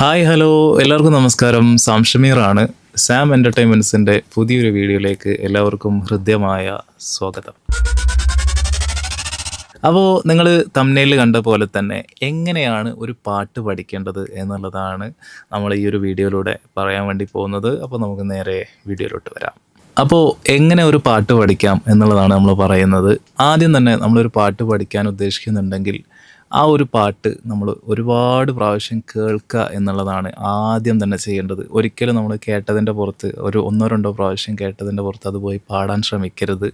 Hi hello. എല്ലാവർക്കും നമസ്കാരം. Sam ആണ്. സാം എന്റർടൈൻമെന്റ്സിന്റെ പുതിയൊരു വീഡിയോയിലേക്ക് എല്ലാവർക്കും ഹൃദ്യമായ സ്വാഗതം. അപ്പോൾ നിങ്ങൾ തമ്നയിൽ കണ്ട പോലെ തന്നെ എങ്ങനെയാണ് ഒരു പാട്ട് പഠിക്കേണ്ടത് എന്നുള്ളതാണ് നമ്മൾ ഈ ഒരു വീഡിയോയിലൂടെ പറയാൻ വേണ്ടി പോകുന്നത്. അപ്പോൾ നമുക്ക് നേരെ വീഡിയോയിലോട്ട് വരാം. അപ്പോൾ എങ്ങനെ ഒരു പാട്ട് പഠിക്കാം എന്നുള്ളതാണ് നമ്മൾ പറയുന്നത്. ആദ്യം തന്നെ നമ്മളൊരു പാട്ട് പഠിക്കാൻ ഉദ്ദേശിക്കുന്നുണ്ടെങ്കിൽ ആ ഒരു പാട്ട് നമ്മൾ ഒരുപാട് പ്രാവശ്യം കേൾക്കുക എന്നുള്ളതാണ് ആദ്യം തന്നെ ചെയ്യേണ്ടത്. ഒരിക്കലും നമ്മൾ കേട്ടതിന്റെ പുറത്ത് ഒരു ഒന്നോ രണ്ടോ പ്രാവശ്യം കേട്ടതിന്റെ പുറത്ത് അത് പോയി പാടാൻ ശ്രമിക്കരുത്.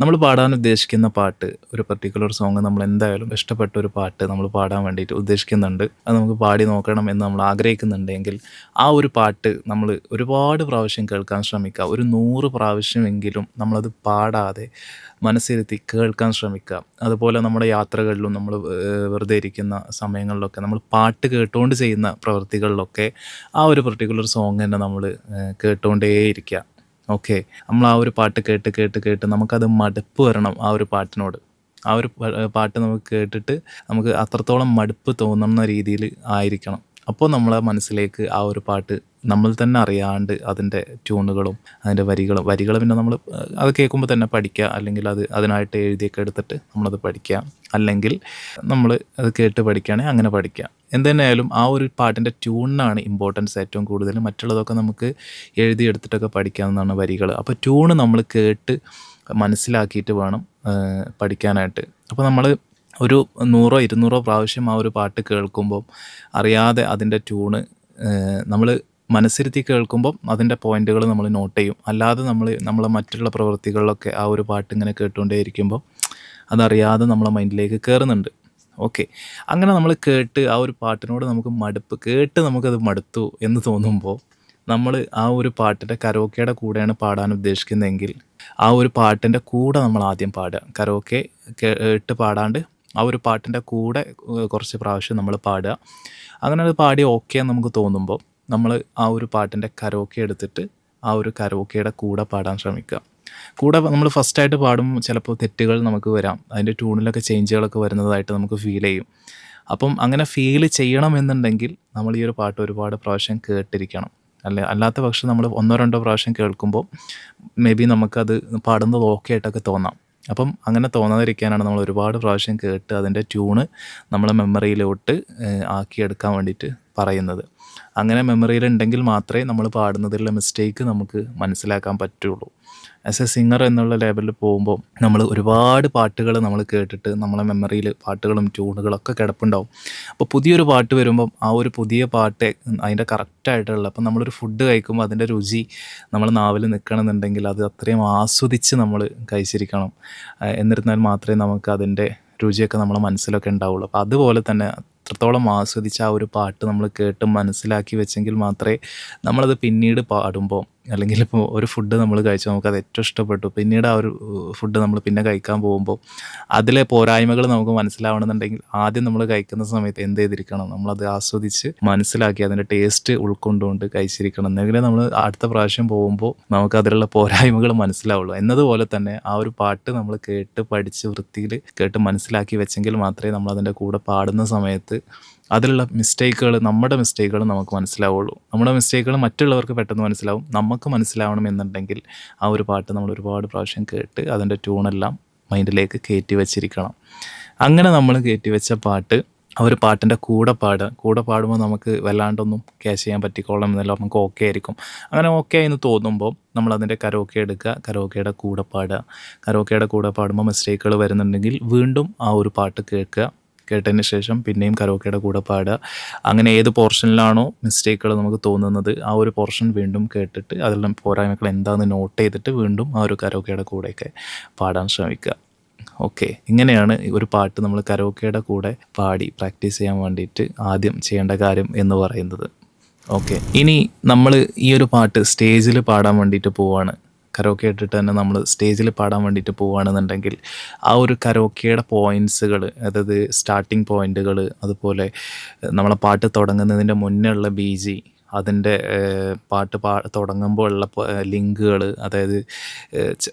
നമ്മൾ പാടാൻ ഉദ്ദേശിക്കുന്ന പാട്ട് ഒരു പർട്ടിക്കുലർ സോങ് നമ്മൾ എന്തായാലും ഇഷ്ടപ്പെട്ട ഒരു പാട്ട് നമ്മൾ പാടാൻ വേണ്ടിയിട്ട് ഉദ്ദേശിക്കുന്നുണ്ട്. അത് നമുക്ക് പാടി നോക്കണം എന്ന് നമ്മൾ ആഗ്രഹിക്കുന്നുണ്ടെങ്കിൽ ആ ഒരു പാട്ട് നമ്മൾ ഒരുപാട് പ്രാവശ്യം കേൾക്കാൻ ശ്രമിക്കുക ഒരു നൂറ് പ്രാവശ്യമെങ്കിലും നമ്മളത് പാടാതെ മനസ്സിരുത്തി കേൾക്കാൻ ശ്രമിക്കുക അതുപോലെ നമ്മുടെ യാത്രകളിലും നമ്മൾ വെറുതെ ഇരിക്കുന്ന സമയങ്ങളിലൊക്കെ നമ്മൾ പാട്ട് കേട്ടുകൊണ്ട് ചെയ്യുന്ന പ്രവൃത്തികളിലൊക്കെ ആ ഒരു പർട്ടിക്കുലർ സോങ് തന്നെ നമ്മൾ കേട്ടുകൊണ്ടേയിരിക്കുക ഓക്കെ നമ്മൾ ആ ഒരു പാട്ട് കേട്ട് കേട്ട് കേട്ട് നമുക്കത് മടുപ്പ് വരണം ആ ഒരു പാട്ടിനോട്. ആ ഒരു പാട്ട് നമുക്ക് കേട്ടിട്ട് നമുക്ക് അത്രത്തോളം മടുപ്പ് തോന്നുന്ന രീതിയിൽ ആയിരിക്കണം. അപ്പോൾ നമ്മളെ മനസ്സിലേക്ക് ആ ഒരു പാട്ട് നമ്മൾ തന്നെ അറിയാണ്ട് അതിന്റെ ട്യൂണുകളും അതിന്റെ വരികളും വരികൾ പിന്നെ നമ്മൾ അത് കേൾക്കുമ്പോൾ തന്നെ പഠിക്കുക അല്ലെങ്കിൽ അത് അതിനായിട്ട് എഴുതിയൊക്കെ എടുത്തിട്ട് നമ്മളത് പഠിക്കുക. അല്ലെങ്കിൽ നമ്മൾ അത് കേട്ട് പഠിക്കുകയാണെങ്കിൽ അങ്ങനെ പഠിക്കുക. എന്തുതന്നെയായാലും ആ ഒരു പാട്ടിന്റെ ട്യൂണിനാണ് ഇമ്പോർട്ടൻസ് ഏറ്റവും കൂടുതൽ. മറ്റുള്ളതൊക്കെ നമുക്ക് എഴുതിയെടുത്തിട്ടൊക്കെ പഠിക്കാവുന്നതാണ് വരികൾ അപ്പോൾ ട്യൂണ് നമ്മൾ കേട്ട് മനസ്സിലാക്കിയിട്ട് വേണം പഠിക്കാനായിട്ട്. അപ്പോൾ നമ്മൾ ഒരു നൂറോ ഇരുന്നൂറോ പ്രാവശ്യം ആ ഒരു പാട്ട് കേൾക്കുമ്പോൾ അറിയാതെ അതിന്റെ ട്യൂണ് നമ്മൾ മനസ്സിരുത്തി കേൾക്കുമ്പോൾ അതിന്റെ പോയിന്റുകൾ നമ്മൾ നോട്ട് ചെയ്യും. അല്ലാതെ നമ്മൾ നമ്മളെ മറ്റുള്ള പ്രവൃത്തികളിലൊക്കെ ആ ഒരു പാട്ട് ഇങ്ങനെ കേട്ടുകൊണ്ടേയിരിക്കുമ്പോൾ അതറിയാതെ നമ്മളെ മൈൻഡിലേക്ക് കയറുന്നുണ്ട് ഓക്കെ അങ്ങനെ നമ്മൾ കേട്ട് ആ ഒരു പാട്ടിനോട് നമുക്ക് മടുപ്പ് കേട്ട് നമുക്കത് മടുത്തു എന്ന് തോന്നുമ്പോൾ നമ്മൾ ആ ഒരു പാട്ടിന്റെ കരോക്കയുടെ കൂടെയാണ് പാടാൻ ഉദ്ദേശിക്കുന്നതെങ്കിൽ ആ ഒരു പാട്ടിന്റെ കൂടെ നമ്മൾ ആദ്യം പാടുക. കരോക്കെ കേട്ട് പാടാണ്ട് ആ ഒരു പാട്ടിന്റെ കൂടെ കുറച്ച് പ്രാവശ്യം നമ്മൾ പാടുക. അങ്ങനെ അത് പാടി ഓക്കെ എന്ന് നമുക്ക് തോന്നുമ്പോൾ നമ്മൾ ആ ഒരു പാട്ടിന്റെ കരോക്കെ എടുത്തിട്ട് ആ ഒരു കരോക്കയുടെ കൂടെ പാടാൻ ശ്രമിക്കുക. കൂടെ നമ്മൾ ഫസ്റ്റായിട്ട് പാടുമ്പോൾ ചിലപ്പോൾ തെറ്റുകൾ നമുക്ക് വരാം. അതിന്റെ ട്യൂണിലൊക്കെ ചേഞ്ചുകളൊക്കെ വരുന്നതായിട്ട് നമുക്ക് ഫീൽ ചെയ്യും. അപ്പം അങ്ങനെ ഫീൽ ചെയ്യണമെന്നുണ്ടെങ്കിൽ നമ്മൾ ഈ ഒരു പാട്ട് ഒരുപാട് പ്രാവശ്യം കേട്ടിരിക്കണം. അല്ല അല്ലാത്ത പക്ഷം നമ്മൾ ഒന്നോ രണ്ടോ പ്രാവശ്യം കേൾക്കുമ്പോൾ മേ ബി നമുക്കത് പാടുന്നത് ഓക്കെ ആയിട്ടൊക്കെ തോന്നാം. അപ്പം അങ്ങനെ തോന്നാതിരിക്കാനാണ് നമ്മൾ ഒരുപാട് പ്രാവശ്യം കേട്ട് അതിന്റെ ട്യൂണ് നമ്മളെ മെമ്മറിയിലോട്ട് ആക്കിയെടുക്കാൻ വേണ്ടിയിട്ട് പറയുന്നത്. അങ്ങനെ മെമ്മറിയിലുണ്ടെങ്കിൽ മാത്രമേ നമ്മൾ പാടുന്നതിലുള്ള മിസ്റ്റേക്ക് നമുക്ക് മനസ്സിലാക്കാൻ പറ്റുള്ളൂ. ആസ് എ സിംഗർ എന്നുള്ള ലെവലിൽ പോകുമ്പോൾ നമ്മൾ ഒരുപാട് പാട്ടുകൾ നമ്മൾ കേട്ടിട്ട് നമ്മളെ മെമ്മറിയിൽ പാട്ടുകളും ട്യൂണുകളൊക്കെ കിടപ്പുണ്ടാവും. അപ്പോൾ പുതിയൊരു പാട്ട് വരുമ്പം ആ ഒരു പുതിയ പാട്ട് അതിന്റെ കറക്റ്റായിട്ടുള്ള അപ്പം നമ്മളൊരു ഫുഡ് കഴിക്കുമ്പോൾ അതിന്റെ രുചി നമ്മൾ നാവിൽ നിൽക്കണമെന്നുണ്ടെങ്കിൽ അത് അത്രയും ആസ്വദിച്ച് നമ്മൾ കഴിച്ചിരിക്കണം. എന്നിരുന്നാൽ മാത്രമേ നമുക്ക് അതിന്റെ രുചിയൊക്കെ നമ്മളെ മനസ്സിലൊക്കെ ഉണ്ടാവുള്ളൂ. അപ്പോൾ അതുപോലെ തന്നെ അത്രത്തോളം ആസ്വദിച്ച് ആ ഒരു പാട്ട് നമ്മൾ കേട്ട് മനസ്സിലാക്കി വെച്ചെങ്കിൽ മാത്രമേ നമ്മളത് പിന്നീട് പാടുമ്പോൾ അല്ലെങ്കിൽ ഇപ്പോൾ ഒരു ഫുഡ് നമ്മൾ കഴിച്ചു നമുക്കത് ഏറ്റവും ഇഷ്ടപ്പെട്ടു. പിന്നീട് ആ ഒരു ഫുഡ് നമ്മൾ പിന്നെ കഴിക്കാൻ പോകുമ്പോൾ അതിലെ പോരായ്മകൾ നമുക്ക് മനസ്സിലാവണമെന്നുണ്ടെങ്കിൽ ആദ്യം നമ്മൾ കഴിക്കുന്ന സമയത്ത് എന്ത് ചെയ്തിരിക്കണം? നമ്മളത് ആസ്വദിച്ച് മനസ്സിലാക്കി അതിന്റെ ടേസ്റ്റ് ഉൾക്കൊണ്ടുകൊണ്ട് കഴിച്ചിരിക്കണം. എന്നെങ്കിലേ നമ്മൾ അടുത്ത പ്രാവശ്യം പോകുമ്പോൾ നമുക്ക് അതിലുള്ള പോരായ്മകൾ മനസ്സിലാവുള്ളൂ. എന്നതുപോലെ തന്നെ ആ ഒരു പാട്ട് നമ്മൾ കേട്ട് പഠിച്ച് വൃത്തിയിൽ കേട്ട് മനസ്സിലാക്കി വെച്ചെങ്കിൽ മാത്രമേ നമ്മൾ അതിന്റെ കൂടെ പാടുന്ന സമയത്ത് അതിലുള്ള മിസ്റ്റേക്കുകൾ നമ്മുടെ മിസ്റ്റേക്കുകൾ നമുക്ക് മനസ്സിലാവുള്ളൂ. നമ്മുടെ മിസ്റ്റേക്കുകൾ മറ്റുള്ളവർക്ക് പെട്ടെന്ന് മനസ്സിലാവും. നമുക്ക് മനസ്സിലാവണം എന്നുണ്ടെങ്കിൽ ആ ഒരു പാട്ട് നമ്മൾ ഒരുപാട് പ്രാവശ്യം കേട്ട് അതിന്റെ ട്യൂണെല്ലാം മൈൻഡിലേക്ക് കയറ്റി വെച്ചിരിക്കണം. അങ്ങനെ നമ്മൾ കയറ്റി വെച്ച പാട്ട് ആ ഒരു പാട്ടിന്റെ കൂടെ പാടുക കൂടെ പാടുമ്പോൾ നമുക്ക് വല്ലാണ്ടൊന്നും ക്യാച്ച് ചെയ്യാൻ പറ്റിക്കോളണം എന്നല്ല നമുക്ക് ഓക്കെ ആയിരിക്കും. അങ്ങനെ ഓക്കെ എന്ന് തോന്നുമ്പോൾ നമ്മൾ അതിന്റെ കരോക്കെ എടുക്കുക. കരോക്കയുടെ കൂടെ പാടുക കരോക്കയുടെ കൂടെ പാടുമ്പോൾ മിസ്റ്റേക്കുകൾ വരുന്നുണ്ടെങ്കിൽ വീണ്ടും ആ ഒരു പാട്ട് കേൾക്കുക. കേട്ടതിന് ശേഷം പിന്നെയും കരോക്കയുടെ കൂടെ പാടുക. അങ്ങനെ ഏത് പോർഷനിലാണോ മിസ്റ്റേക്കുകൾ നമുക്ക് തോന്നുന്നത് ആ ഒരു പോർഷൻ വീണ്ടും കേട്ടിട്ട് അതെല്ലാം പോരായ്മകൾ എന്താണെന്ന് നോട്ട് ചെയ്തിട്ട് വീണ്ടും ആ ഒരു കരോക്കയുടെ കൂടെയൊക്കെ പാടാൻ ശ്രമിക്കുക. ഓക്കെ ഇങ്ങനെയാണ് ഒരു പാട്ട് നമ്മൾ കരോക്കയുടെ കൂടെ പാടി പ്രാക്ടീസ് ചെയ്യാൻ വേണ്ടിയിട്ട് ആദ്യം ചെയ്യേണ്ട കാര്യം എന്ന് പറയുന്നത്. ഓക്കെ ഇനി നമ്മൾ ഈ ഒരു പാട്ട് സ്റ്റേജിൽ പാടാൻ വേണ്ടിയിട്ട് പോവാണ്. കരോക്കെ ഇട്ടിട്ട് തന്നെ നമ്മൾ സ്റ്റേജിൽ പാടാൻ വേണ്ടിയിട്ട് പോവുകയാണെന്നുണ്ടെങ്കിൽ ആ ഒരു കരോക്കയുടെ പോയിന്റ്സുകൾ അതായത് സ്റ്റാർട്ടിങ് പോയിന്റുകൾ അതുപോലെ നമ്മളെ പാട്ട് തുടങ്ങുന്നതിന്റെ മുന്നേ ഉള്ള ബി ജി അതിന്റെ പാട്ട് പാ തുടങ്ങുമ്പോൾ ഉള്ള ലിങ്കുകൾ അതായത്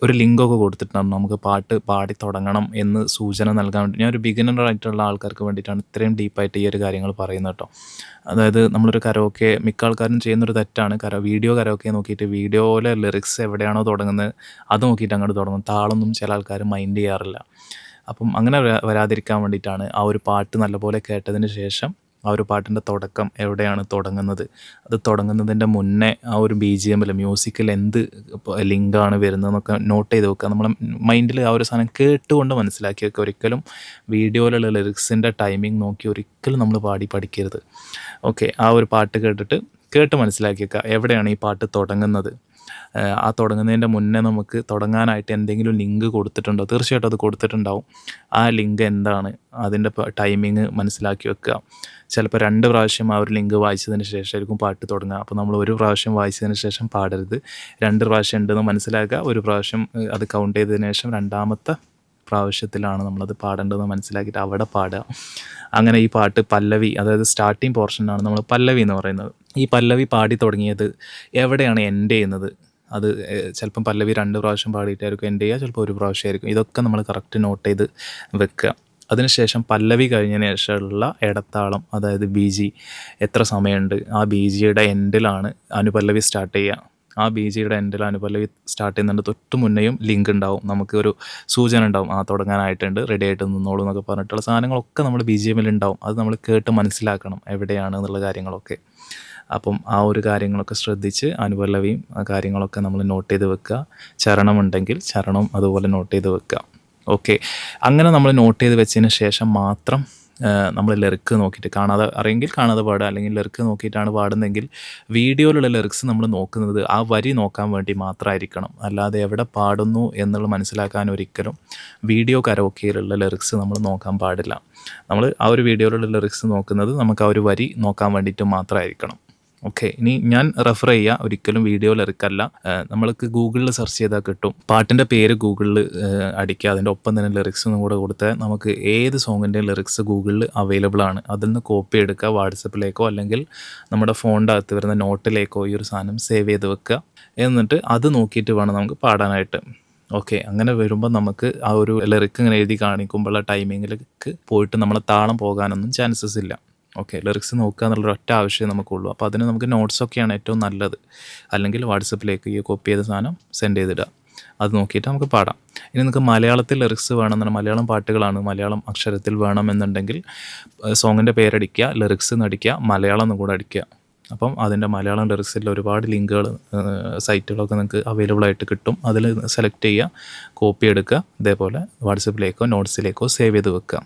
ഒരു ലിങ്കൊക്കെ കൊടുത്തിട്ടുണ്ടാകും നമുക്ക് പാട്ട് പാടി തുടങ്ങണം എന്ന് സൂചന നൽകാൻ വേണ്ടി. ഞാൻ ഒരു ബിഗിനർ ആയിട്ടുള്ള ആൾക്കാർക്ക് വേണ്ടിയിട്ടാണ് ഇത്രയും ഡീപ്പായിട്ട് ഈ ഒരു കാര്യങ്ങൾ പറയുന്നത് കേട്ടോ അതായത് നമ്മളൊരു കരോക്കെ മിക്ക ആൾക്കാരും ചെയ്യുന്നൊരു തെറ്റാണ്. കര വീഡിയോ കരോക്കെ നോക്കിയിട്ട് വീഡിയോയിലെ ലിറിക്സ് എവിടെയാണോ തുടങ്ങുന്നത് അത് നോക്കിയിട്ട് അങ്ങോട്ട് തുടങ്ങും. താളൊന്നും ചില ആൾക്കാർ മൈൻഡ് ചെയ്യാറില്ല. അപ്പം അങ്ങനെ വരാതിരിക്കാൻ വേണ്ടിയിട്ടാണ് ആ ഒരു പാട്ട് നല്ലപോലെ കേട്ടതിന് ശേഷം ആ ഒരു പാട്ടിന്റെ തുടക്കം എവിടെയാണ് തുടങ്ങുന്നത്? അത് തുടങ്ങുന്നതിന്റെ മുന്നേ ആ ഒരു ബി ജി എമ്മിൽ മ്യൂസിക്കിൽ എന്ത് ലിങ്കാണ് വരുന്നതെന്നൊക്കെ നോട്ട് ചെയ്ത് വെക്കുക. നമ്മളെ മൈൻഡിൽ ആ ഒരു സാധനം കേട്ടുകൊണ്ട് മനസ്സിലാക്കി വെക്കുക ഒരിക്കലും വീഡിയോയിലുള്ള ലിറിക്സിന്റെ ടൈമിംഗ് നോക്കി ഒരിക്കലും നമ്മൾ പാടി പഠിക്കരുത്. ഓക്കെ ആ ഒരു പാട്ട് കേട്ടിട്ട് കേട്ട് മനസ്സിലാക്കി വെക്കുക എവിടെയാണ് ഈ പാട്ട് തുടങ്ങുന്നത്? ആ തുടങ്ങുന്നതിന്റെ മുന്നേ നമുക്ക് തുടങ്ങാനായിട്ട് എന്തെങ്കിലും ലിങ്ക് കൊടുത്തിട്ടുണ്ടോ? തീർച്ചയായിട്ടും അത് കൊടുത്തിട്ടുണ്ടാവും. ആ ലിങ്ക് എന്താണ്? അതിന്റെ ടൈമിങ് മനസ്സിലാക്കി വെക്കുക. ചിലപ്പോൾ രണ്ട് പ്രാവശ്യം ആ ഒരു ലിങ്ക് വായിച്ചതിന് ശേഷമായിരിക്കും പാട്ട് തുടങ്ങുക. അപ്പോൾ നമ്മൾ ഒരു പ്രാവശ്യം വായിച്ചതിന് ശേഷം പാടരുത്. രണ്ട് പ്രാവശ്യം ഉണ്ടെന്ന് മനസ്സിലാക്കുക. ഒരു പ്രാവശ്യം അത് കൗണ്ട് ചെയ്തതിന് ശേഷം രണ്ടാമത്തെ പ്രാവശ്യത്തിലാണ് നമ്മളത് പാടേണ്ടതെന്ന് മനസ്സിലാക്കിയിട്ട് അവിടെ പാടുക. അങ്ങനെ ഈ പാട്ട് പല്ലവി അതായത് സ്റ്റാർട്ടിങ് പോർഷനാണ് നമ്മൾ പല്ലവി എന്ന് പറയുന്നത്. ഈ പല്ലവി പാടി തുടങ്ങിയത് എവിടെയാണ് എന്റെ ചെയ്യുന്നത് അത് ചിലപ്പം പല്ലവി രണ്ട് പ്രാവശ്യം പാടിയിട്ടായിരിക്കും എന്റെ ചെയ്യുക ചിലപ്പോൾ ഒരു പ്രാവശ്യമായിരിക്കും. ഇതൊക്കെ നമ്മൾ കറക്റ്റ് നോട്ട് ചെയ്ത് വെക്കുക. അതിനുശേഷം പല്ലവി കഴിഞ്ഞതിന് ശേഷമുള്ള ഇടത്താളം അതായത് ബി ജി എത്ര സമയമുണ്ട്? ആ ബി ജിയുടെ എൻഡിലാണ് അനുപല്ലവി സ്റ്റാർട്ട് ചെയ്യുക. ആ ബി ജിയുടെ എൻഡിൽ അനുപല്ലവി സ്റ്റാർട്ട് ചെയ്യുന്നുണ്ട് തൊട്ട് മുന്നേയും ലിങ്ക് ഉണ്ടാവും. നമുക്ക് ഒരു സൂചന ഉണ്ടാവും. ആ തുടങ്ങാനായിട്ടുണ്ട്. റെഡി ആയിട്ട് നിന്നോളൂ എന്നൊക്കെ പറഞ്ഞിട്ടുള്ള സാധനങ്ങളൊക്കെ നമ്മൾ ബി ജി എമ്മിൽ ഉണ്ടാവും. അത് നമ്മൾ കേട്ട് മനസ്സിലാക്കണം എവിടെയാണ് എന്നുള്ള കാര്യങ്ങളൊക്കെ. അപ്പം ആ ഒരു കാര്യങ്ങളൊക്കെ ശ്രദ്ധിച്ച് അനുപല്ലവിയും ആ കാര്യങ്ങളൊക്കെ നമ്മൾ നോട്ട് ചെയ്ത് വെക്കുക. ചരണമുണ്ടെങ്കിൽ ചരണം അതുപോലെ നോട്ട് ചെയ്ത് വെക്കുക. ഓക്കെ അങ്ങനെ നമ്മൾ നോട്ട് ചെയ്ത് വെച്ചതിന് ശേഷം മാത്രം നമ്മൾ ലിറിക്ക് നോക്കിയിട്ട് കാണാതെ അറിയെങ്കിൽ കാണാതെ പാടുക അല്ലെങ്കിൽ ലിറിക്ക് നോക്കിയിട്ടാണ് പാടുന്നതെങ്കിൽ വീഡിയോയിലുള്ള ലെറിക്സ് നമ്മൾ നോക്കുന്നത് ആ വരി നോക്കാൻ വേണ്ടി മാത്രമായിരിക്കണം. അല്ലാതെ എവിടെ പാടുന്നു എന്നുള്ളത് മനസ്സിലാക്കാൻ ഒരിക്കലും വീഡിയോ കരോക്കിയിലുള്ള ലെറിക്സ് നമ്മൾ നോക്കാൻ പാടില്ല. നമ്മൾ ആ ഒരു വീഡിയോയിലുള്ള ലിറിക്സ് നോക്കുന്നത് നമുക്ക് ആ ഒരു വരി നോക്കാൻ വേണ്ടിയിട്ട് മാത്രമായിരിക്കണം. ഓക്കെ ഇനി ഞാൻ റെഫർ ചെയ്യുക ഒരിക്കലും വീഡിയോ ലിറിക്കല്ല നമ്മൾക്ക് ഗൂഗിളിൽ സെർച്ച് ചെയ്താൽ കിട്ടും. പാട്ടിന്റെ പേര് ഗൂഗിളിൽ അടിക്കുക. അതിന്റെ ഒപ്പം തന്നെ ലിറിക്സും കൂടെ കൊടുത്താൽ നമുക്ക് ഏത് സോങ്ങിന്റെയും ലിറിക്സ് ഗൂഗിളിൽ അവൈലബിൾ ആണ്. അതിൽ നിന്ന് കോപ്പി എടുക്കുക വാട്സപ്പിലേക്കോ അല്ലെങ്കിൽ നമ്മുടെ ഫോണിന്റെ അകത്ത് വരുന്ന നോട്ടിലേക്കോ ഈ ഒരു സാധനം സേവ് ചെയ്ത് വെക്കുക. എന്നിട്ട് അത് നോക്കിയിട്ട് വേണം നമുക്ക് പാടാനായിട്ട്. ഓക്കെ അങ്ങനെ വരുമ്പോൾ നമുക്ക് ആ ഒരു ലിറിക്ക് ഇങ്ങനെ എഴുതി കാണിക്കുമ്പോഴുള്ള ടൈമിങ്ങിലേക്ക് പോയിട്ട് നമ്മളെ താളം പോകാനൊന്നും ചാൻസസ് ഇല്ല. ഓക്കെ ലിറിക്സ് നോക്കുക എന്നുള്ളൊരു ഒറ്റ ആവശ്യമേ നമുക്കുള്ളൂ. അപ്പോൾ അതിന് നമുക്ക് നോട്ട്സൊക്കെയാണ് ഏറ്റവും നല്ലത്. അല്ലെങ്കിൽ വാട്സപ്പിലേക്ക് ഈ കോപ്പി ചെയ്ത സാധനം സെൻഡ് ചെയ്തിടുക. അത് നോക്കിയിട്ട് നമുക്ക് പാടാം. ഇനി നിങ്ങൾക്ക് മലയാളത്തിൽ ലിറിക്സ് വേണമെന്നുണ്ടെങ്കിൽ മലയാളം പാട്ടുകളാണ് മലയാളം അക്ഷരത്തിൽ വേണമെന്നുണ്ടെങ്കിൽ സോങ്ങിന്റെ പേരടിക്കുക ലിറിക്സ് നടിക്കുക മലയാളം എന്ന് കൂടെ അടിക്കുക. അപ്പം അതിന്റെ മലയാളം ലിറിക്സിൽ ഒരുപാട് ലിങ്കുകൾ സൈറ്റുകളൊക്കെ നിങ്ങൾക്ക് അവൈലബിൾ ആയിട്ട് കിട്ടും. അതിൽ സെലക്ട് ചെയ്യുക കോപ്പി എടുക്കുക ഇതേപോലെ വാട്സപ്പിലേക്കോ നോട്ട്സിലേക്കോ സേവ് ചെയ്ത് വെക്കുക.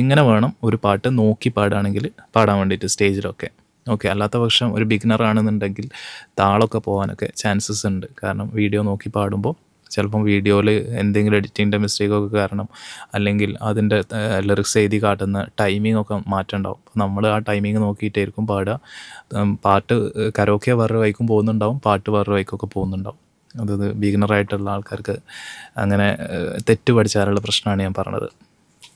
ഇങ്ങനെ വേണം ഒരു പാട്ട് നോക്കി പാടുകയാണെങ്കിൽ പാടാൻ വേണ്ടിയിട്ട് സ്റ്റേജിലൊക്കെ. ഓക്കെ അല്ലാത്ത പക്ഷം ഒരു ബിഗിനർ ആണെന്നുണ്ടെങ്കിൽ താളൊക്കെ പോകാനൊക്കെ ചാൻസസ് ഉണ്ട്. കാരണം വീഡിയോ നോക്കി പാടുമ്പോൾ ചിലപ്പം വീഡിയോയിൽ എന്തെങ്കിലും എഡിറ്റിങ്ങിന്റെ മിസ്റ്റേക്കൊക്കെ കാരണം അല്ലെങ്കിൽ അതിന്റെ ലിറിക്സ് എഴുതി കാട്ടുന്ന ടൈമിംഗ് ഒക്കെ മാറ്റം ഉണ്ടാവും നമ്മൾ ആ ടൈമിംഗ് നോക്കിയിട്ടായിരിക്കും പാടുക. പാട്ട് കരോക്കെ വേറൊരു വൈക്കും പോകുന്നുണ്ടാവും പാട്ട് വേറൊരു വൈക്കൊക്കെ പോകുന്നുണ്ടാവും. അതായത് ബിഗിനറായിട്ടുള്ള ആൾക്കാർക്ക് അങ്ങനെ തെറ്റ് പഠിച്ചാലുള്ള പ്രശ്നമാണ് ഞാൻ പറഞ്ഞത്.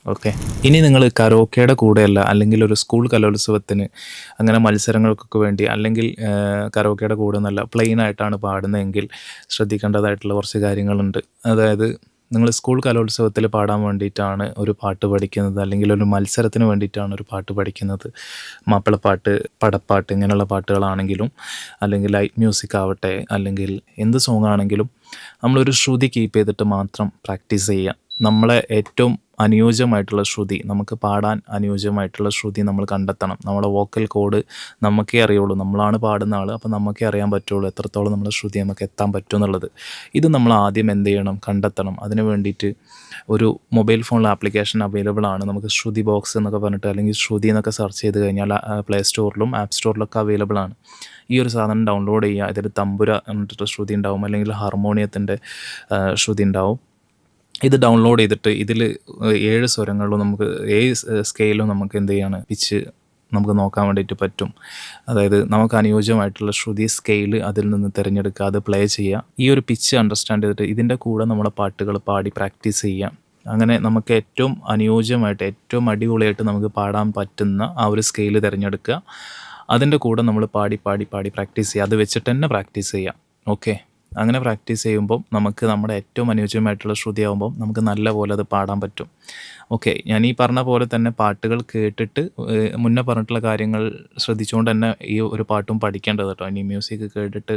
ഓക്കെ. ഇനി നിങ്ങൾ കരോക്കയുടെ കൂടെയല്ല അല്ലെങ്കിൽ ഒരു സ്കൂൾ കലോത്സവത്തിന് അങ്ങനെ മത്സരങ്ങൾക്കൊക്കെ വേണ്ടി അല്ലെങ്കിൽ കരോക്കയുടെ കൂടെ നല്ല പ്ലെയിൻ ആയിട്ടാണ് പാടുന്നതെങ്കിൽ ശ്രദ്ധിക്കേണ്ടതായിട്ടുള്ള കുറച്ച് കാര്യങ്ങളുണ്ട്. അതായത് നിങ്ങൾ സ്കൂൾ കലോത്സവത്തിൽ പാടാൻ വേണ്ടിയിട്ടാണ് ഒരു പാട്ട് പഠിക്കുന്നത് അല്ലെങ്കിൽ ഒരു മത്സരത്തിന് വേണ്ടിയിട്ടാണ് ഒരു പാട്ട് പഠിക്കുന്നത്. മാപ്പിളപ്പാട്ട് പടപ്പാട്ട് ഇങ്ങനെയുള്ള പാട്ടുകളാണെങ്കിലും അല്ലെങ്കിൽ ലൈറ്റ് മ്യൂസിക് ആവട്ടെ അല്ലെങ്കിൽ എന്ത് സോങ് ആണെങ്കിലും നമ്മളൊരു ശ്രുതി കീപ്പ് ചെയ്തിട്ട് മാത്രം പ്രാക്ടീസ് ചെയ്യുക. നമ്മളെ ഏറ്റവും അനുയോജ്യമായിട്ടുള്ള ശ്രുതി നമുക്ക് പാടാൻ അനുയോജ്യമായിട്ടുള്ള ശ്രുതി നമ്മൾ കണ്ടെത്തണം. നമ്മുടെ വോക്കൽ കോഡ് നമുക്കേ അറിയുള്ളൂ. നമ്മളാണ് പാടുന്ന ആൾ അപ്പോൾ നമുക്കേ അറിയാൻ പറ്റുള്ളൂ എത്രത്തോളം നമ്മുടെ ശ്രുതി നമുക്ക് എത്താൻ പറ്റും എന്നുള്ളത്. ഇത് നമ്മൾ ആദ്യം എന്ത് ചെയ്യണം? കണ്ടെത്തണം. അതിന് വേണ്ടിയിട്ട് ഒരു മൊബൈൽ ഫോണിൽ ആപ്ലിക്കേഷൻ അവൈലബിൾ ആണ്. നമുക്ക് ശ്രുതി ബോക്സ് എന്നൊക്കെ പറഞ്ഞിട്ട് അല്ലെങ്കിൽ ശ്രുതി എന്നൊക്കെ സെർച്ച് ചെയ്ത് കഴിഞ്ഞാൽ പ്ലേ സ്റ്റോറിലും ആപ്പ് സ്റ്റോറിലൊക്കെ അവൈലബിൾ ആണ്. ഈ ഒരു സാധനം ഡൗൺലോഡ് ചെയ്യുക. ഇതിൽ തമ്പുര എന്നിട്ട് ശ്രുതി ഉണ്ടാവും. അല്ലെങ്കിൽ ഹാർമോണിയത്തിന്റെ ശ്രുതി ഉണ്ടാവും. ഇത് ഡൗൺലോഡ് ചെയ്തിട്ട് ഇതിൽ ഏഴ് സ്വരങ്ങളിലും നമുക്ക് ഏഴ് സ്കെയിലും നമുക്ക് എന്ത് ചെയ്യാണ് പിച്ച് നമുക്ക് നോക്കാൻ വേണ്ടിയിട്ട് പറ്റും. അതായത് നമുക്ക് അനുയോജ്യമായിട്ടുള്ള ശ്രുതി സ്കെയിൽ അതിൽ നിന്ന് തിരഞ്ഞെടുക്കുക അത് പ്ലേ ചെയ്യുക. ഈ ഒരു പിച്ച് അണ്ടർസ്റ്റാൻഡ് ചെയ്തിട്ട് ഇതിന്റെ കൂടെ നമ്മളെ പാട്ടുകൾ പാടി പ്രാക്ടീസ് ചെയ്യാം അങ്ങനെ നമുക്ക് ഏറ്റവും അനുയോജ്യമായിട്ട് ഏറ്റവും അടിപൊളിയായിട്ട് നമുക്ക് പാടാൻ പറ്റുന്ന ആ ഒരു സ്കെയിൽ തിരഞ്ഞെടുക്കുക. അതിന്റെ കൂടെ നമ്മൾ പാടി പാടി പാടി പ്രാക്ടീസ് ചെയ്യുക. അത് വെച്ചിട്ട് തന്നെ പ്രാക്ടീസ് ചെയ്യാം ഓക്കെ അങ്ങനെ പ്രാക്ടീസ് ചെയ്യുമ്പം നമുക്ക് നമ്മുടെ ഏറ്റവും അനുയോജ്യമായിട്ടുള്ള ശ്രുതിയാകുമ്പം നമുക്ക് നല്ല പോലെ അത് പാടാൻ പറ്റും. ഓക്കെ ഞാൻ ഈ പറഞ്ഞ പോലെ തന്നെ പാട്ടുകൾ കേട്ടിട്ട് മുന്നേ പറഞ്ഞിട്ടുള്ള കാര്യങ്ങൾ ശ്രദ്ധിച്ചുകൊണ്ട് തന്നെ ഈ ഒരു പാട്ടും പഠിക്കേണ്ടത് കേട്ടോ. ഇനി മ്യൂസിക് കേട്ടിട്ട്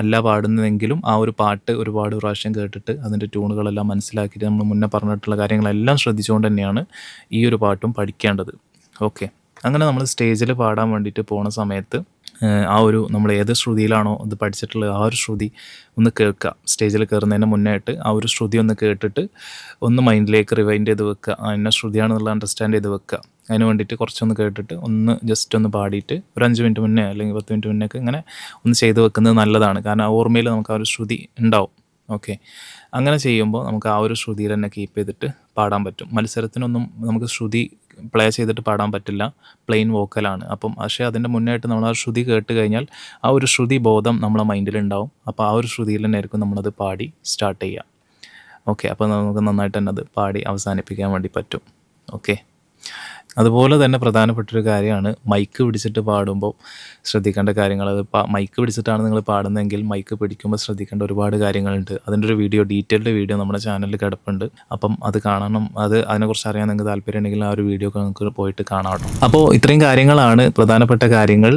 അല്ല പാടുന്നതെങ്കിലും ആ ഒരു പാട്ട് ഒരുപാട് പ്രാവശ്യം കേട്ടിട്ട് അതിന്റെ ട്യൂണുകളെല്ലാം മനസ്സിലാക്കിയിട്ട് നമ്മൾ മുന്നേ പറഞ്ഞിട്ടുള്ള കാര്യങ്ങളെല്ലാം ശ്രദ്ധിച്ചുകൊണ്ട് തന്നെയാണ് ഈ ഒരു പാട്ടും പഠിക്കേണ്ടത്. ഓക്കെ അങ്ങനെ നമ്മൾ സ്റ്റേജിൽ പാടാൻ വേണ്ടിയിട്ട് പോണ സമയത്ത് ആ ഒരു നമ്മൾ ഏത് ശ്രുതിയിലാണോ അത് പഠിച്ചിട്ടുള്ളത് ആ ഒരു ശ്രുതി ഒന്ന് കേൾക്കുക. സ്റ്റേജിൽ കയറുന്നതിന് മുന്നായിട്ട് ആ ഒരു ശ്രുതി ഒന്ന് കേട്ടിട്ട് ഒന്ന് മൈൻഡിലേക്ക് റിവൈൻഡ് ചെയ്ത് വെക്കുക. ആ എന്ന ശ്രുതിയാണെന്നുള്ള അണ്ടർസ്റ്റാൻഡ് ചെയ്ത് വെക്കുക. അതിന് വേണ്ടിയിട്ട് കുറച്ചൊന്ന് കേട്ടിട്ട് ഒന്ന് ജസ്റ്റ് ഒന്ന് പാടിയിട്ട് ഒരു അഞ്ച് മിനിറ്റ് മുന്നേ അല്ലെങ്കിൽ പത്ത് മിനിറ്റ് മുന്നേ ഒക്കെ ഇങ്ങനെ ഒന്ന് ചെയ്ത് വെക്കുന്നത് നല്ലതാണ്. കാരണം ആ ഓർമ്മയിൽ നമുക്ക് ആ ഒരു ശ്രുതി ഉണ്ടാവും. ഓക്കെ അങ്ങനെ ചെയ്യുമ്പോൾ നമുക്ക് ആ ഒരു ശ്രുതിയിൽ തന്നെ കീപ്പ് ചെയ്തിട്ട് പാടാൻ പറ്റും. മത്സരത്തിനൊന്നും നമുക്ക് ശ്രുതി പ്ലേ ചെയ്തിട്ട് പാടാൻ പറ്റില്ല. പ്ലെയിൻ വോക്കലാണ് അപ്പം പക്ഷേ അതിന്റെ മുന്നായിട്ട് നമ്മൾ ആ ശ്രുതി കേട്ട് കഴിഞ്ഞാൽ ആ ഒരു ശ്രുതി ബോധം നമ്മളെ മൈൻഡിൽ ഉണ്ടാവും അപ്പോൾ ആ ഒരു ശ്രുതിയിൽ തന്നെ ആയിരിക്കും നമ്മളത് പാടി സ്റ്റാർട്ട് ചെയ്യുക ഓക്കെ അപ്പോൾ നമുക്ക് നന്നായിട്ട് തന്നെ അത് പാടി അവസാനിപ്പിക്കാൻ വേണ്ടി പറ്റും. ഓക്കെ അതുപോലെ തന്നെ പ്രധാനപ്പെട്ടൊരു കാര്യമാണ് മൈക്ക് പിടിച്ചിട്ട് പാടുമ്പോൾ ശ്രദ്ധിക്കേണ്ട കാര്യങ്ങൾ. അത് മൈക്ക് പിടിച്ചിട്ടാണ് നിങ്ങൾ പാടുന്നതെങ്കിൽ മൈക്ക് പിടിക്കുമ്പോൾ ശ്രദ്ധിക്കേണ്ട ഒരുപാട് കാര്യങ്ങളുണ്ട്. അതിന്റെ ഒരു വീഡിയോ ഡീറ്റെയിൽഡ് വീഡിയോ നമ്മുടെ ചാനലിൽ കിടപ്പുണ്ട്. അപ്പം അത് കാണണം. അത് അതിനെക്കുറിച്ച് അറിയാൻ നിങ്ങൾക്ക് താല്പര്യം ഉണ്ടെങ്കിൽ ആ ഒരു വീഡിയോ ഒക്കെ നിങ്ങൾക്ക് പോയിട്ട് കാണാം അപ്പോൾ ഇത്രയും കാര്യങ്ങളാണ് പ്രധാനപ്പെട്ട കാര്യങ്ങൾ.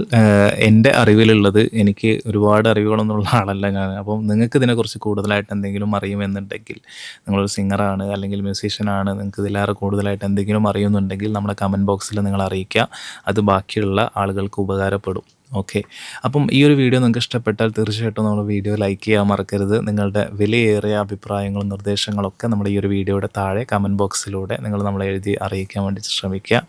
എന്റെ അറിവിലുള്ളത് എനിക്ക് ഒരുപാട് അറിവുകളൊന്നുള്ള ആളല്ല ഞാൻ. അപ്പം നിങ്ങൾക്ക് ഇതിനെക്കുറിച്ച് കൂടുതലായിട്ട് എന്തെങ്കിലും അറിയുമെന്നുണ്ടെങ്കിൽ നിങ്ങളൊരു സിംഗറാണ് അല്ലെങ്കിൽ മ്യൂസീഷ്യനാണ് നിങ്ങൾക്ക് ഇതിലേറെ കൂടുതലായിട്ട് എന്തെങ്കിലും അറിയുന്നുണ്ടെങ്കിൽ നമ്മുടെ കമന്റ് ബോക്സിൽ നിങ്ങൾ അറിയിക്കുക അത് ബാക്കിയുള്ള ആളുകൾക്ക് ഉപകാരപ്പെടും. ഓക്കെ അപ്പം ഈ ഒരു വീഡിയോ നിങ്ങൾക്ക് ഇഷ്ടപ്പെട്ടാൽ തീർച്ചയായിട്ടും നമ്മൾ വീഡിയോ ലൈക്ക് ചെയ്യാൻ മറക്കരുത്. നിങ്ങളുടെ വിലയേറിയ അഭിപ്രായങ്ങളും നിർദ്ദേശങ്ങളൊക്കെ നമ്മുടെ ഈ ഒരു വീഡിയോയുടെ താഴെ കമന്റ് ബോക്സിലൂടെ നിങ്ങൾ നമ്മളെ എഴുതി അറിയിക്കാൻ വേണ്ടി ശ്രമിക്കുക.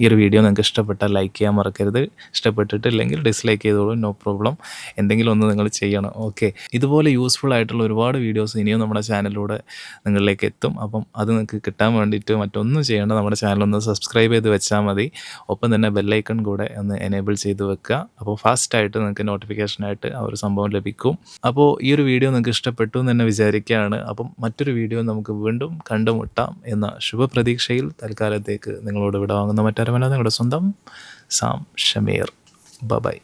ഈ ഒരു വീഡിയോ നിങ്ങൾക്ക് ഇഷ്ടപ്പെട്ടാൽ ലൈക്ക് ചെയ്യാൻ മറക്കരുത്. ഇഷ്ടപ്പെട്ടിട്ടില്ലെങ്കിൽ ഡിസ്ലൈക്ക് ചെയ്തോളൂ. നോ പ്രോബ്ലം എന്തെങ്കിലും ഒന്ന് നിങ്ങൾ ചെയ്യണം. ഓക്കെ ഇതുപോലെ യൂസ്ഫുൾ ആയിട്ടുള്ള ഒരുപാട് വീഡിയോസ് ഇനിയും നമ്മുടെ ചാനലിലൂടെ നിങ്ങളിലേക്ക് എത്തും. അപ്പം അത് നിങ്ങൾക്ക് കിട്ടാൻ വേണ്ടിയിട്ട് മറ്റൊന്നും ചെയ്യേണ്ട. നമ്മുടെ ചാനൽ ഒന്ന് സബ്സ്ക്രൈബ് ചെയ്ത് വെച്ചാൽ മതി. ഒപ്പം തന്നെ ബെല്ലൈക്കൺ കൂടെ ഒന്ന് എനേബിൾ ചെയ്ത് വെക്കുക. അപ്പോൾ ഫാസ്റ്റായിട്ട് നിങ്ങൾക്ക് നോട്ടിഫിക്കേഷനായിട്ട് ആ ഒരു സംഭവം ലഭിക്കും. അപ്പോൾ ഈ ഒരു വീഡിയോ നിങ്ങൾക്ക് ഇഷ്ടപ്പെട്ടു എന്ന് തന്നെ വിചാരിക്കുകയാണ്. അപ്പം മറ്റൊരു വീഡിയോ നമുക്ക് വീണ്ടും കണ്ടുമുട്ടാം എന്ന ശുഭപ്രതീക്ഷയിൽ തൽക്കാലത്തേക്ക് നിങ്ങളോട് വിടവാങ്ങുന്ന. മറ്റാരുമല്ല നിങ്ങളുടെ സ്വന്തം സാം ഷമീർ. ബബായ്